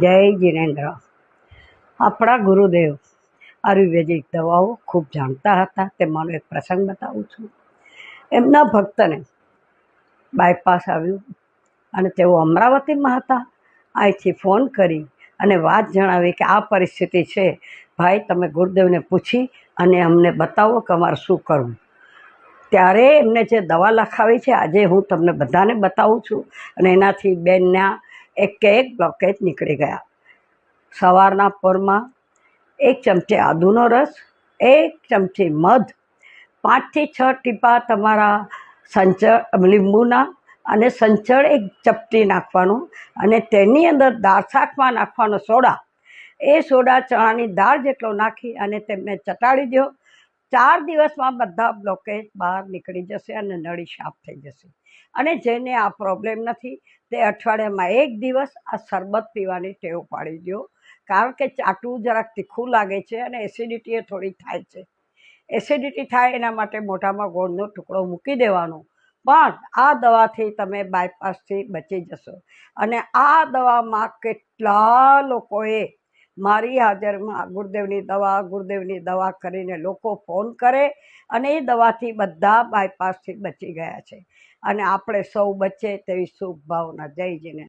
જય જીનેન્દ્ર. આપણા ગુરુદેવ આયુર્વેદિક દવાઓ ખૂબ જાણતા હતા તે મારો એક પ્રસંગ બતાવું છું. એમના ભક્તને બાયપાસ આવ્યું અને તેઓ અમરાવતીમાં હતા. અહીંથી ફોન કરી અને વાત જણાવી કે આ પરિસ્થિતિ છે. ભાઈ, તમે ગુરુદેવને પૂછી અને અમને બતાવો કે અમારે શું કરવું. ત્યારે એમને જે દવા લખાવી છે, આજે હું તમને બધાને બતાવું છું અને એનાથી બેનના એક એક બ્લોકેજ નીકળી ગયા. સવારના પરમાં એક ચમચી આદુનો રસ, એક ચમચી મધ, પાંચથી છ ટીપા તમારા સંચળ લીંબુના અને સંચળ એક ચપટી નાખવાનું અને તેની અંદર દાળ શાકમાં નાખવાનો સોડા. એ સોડા ચણાની દાળ જેટલો નાખી અને તેમને ચટાડી દો ચાર દિવસમાં બધા બ્લોકેજ બહાર નીકળી જશે અને નળી સાફ થઈ જશે. અને જેને આ પ્રોબ્લેમ નથી, તે અઠવાડિયામાં એક દિવસ આ શરબત પીવાની ટેવ પાડી દો કારણ કે ચાટવું જરાક તીખું લાગે છે અને એસિડિટી એ થોડી થાય છે. એસિડિટી થાય એના માટે મોઢામાં ગોળનો ટુકડો મૂકી દેવાનો. પણ આ દવાથી તમે બાયપાસથી બચી જશો. અને આ દવામાં કેટલા લોકોએ મારી હાજરમાં ગુરુદેવની દવા ગુરુદેવની દવા કરીને લોકો ફોન કરે અને એ દવાથી બધા બાયપાસથી બચી ગયા છે. અને આપણે સૌ બચે તેવી શુભ ભાવના. જય જીને.